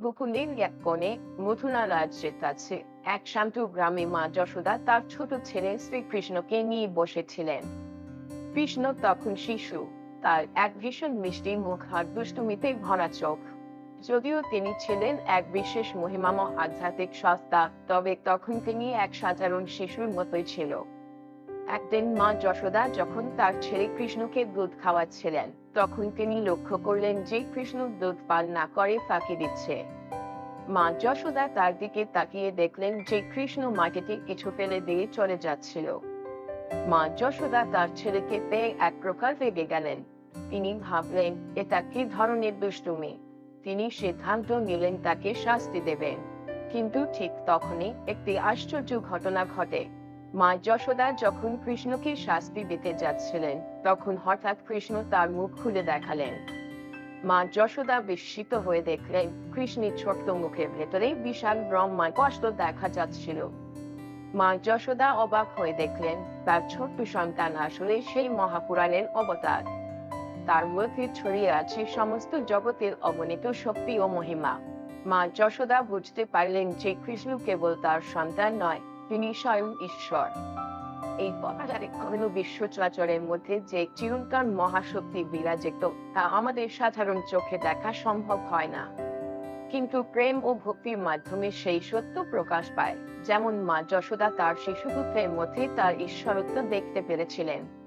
গোকুলের এক কোণে মথুরা রাজ্যের কাছে এক শান্ত গ্রামে মা যশোদা তার ছোট ছেলে শ্রীকৃষ্ণকে নিয়ে বসেছিলেন। কৃষ্ণ তখন শিশু, তার এক ভীষণ মিষ্টি মুখ আর দুষ্টুমিতে ভরা চোখ। যদিও তিনি ছিলেন এক বিশেষ মহিমাম আধ্যাত্মিক সত্তা, তবে তখন তিনি এক সাধারণ শিশুর মতোই ছিল। একদিন মা যশোদা যখন তার ছেলে কৃষ্ণকে দুধ খাওয়াচ্ছিলেন তখন তিনি লক্ষ্য করলেন যে কৃষ্ণ দুধ পান না করে ফাঁকি দিচ্ছে। মা যশোদা তার দিকে তাকিয়ে দেখলেন যে কৃষ্ণ মাটিতে কিছু ফেলে দিয়ে চলে যাচ্ছিল। মা যশোদা তার ছেলেকে পেয়ে এক প্রকার রেগে গেলেন। তিনি ভাবলেন, এটা কি ধরনের দুষ্টুমি? তিনি সিদ্ধান্ত নিলেন তাকে শাস্তি দেবেন। কিন্তু ঠিক তখনই একটি আশ্চর্য ঘটনা ঘটে। মা যশোদা যখন কৃষ্ণকে শাস্তি দিতে যাচ্ছিলেন, তখন হঠাৎ কৃষ্ণ তার মুখ খুলে দেখালেন। মা যশোদা বিস্মিত হয়ে দেখলেন, কৃষ্ণের ছোট্ট মুখের ভেতরে বিশাল ব্রহ্মা কষ্ট দেখা যাচ্ছিল। মা যশোদা অবাক হয়ে দেখলেন, তার ছোট্ট সন্তান আসলে সেই মহাপুরাণের অবতার। তার মধ্যে ছড়িয়ে আছে সমস্ত জগতের অবনীত শক্তি ও মহিমা। মা যশোদা বুঝতে পারলেন যে কৃষ্ণ কেবল তার সন্তান নয় তিনি স্বয়ং ঈশ্বর। এই পথাচারে ঘন বিশ্ব চলাচলের মধ্যে যে চিরন্তন মহাশক্তি বিরাজিত, তা আমাদের সাধারণ চোখে দেখা সম্ভব হয় না। কিন্তু প্রেম ও ভক্তির মাধ্যমে সেই সত্য প্রকাশ পায়। যেমন মা যশোদা তার শিশুপুত্রের মধ্যে তার ঈশ্বরত্ব দেখতে পেরেছিলেন।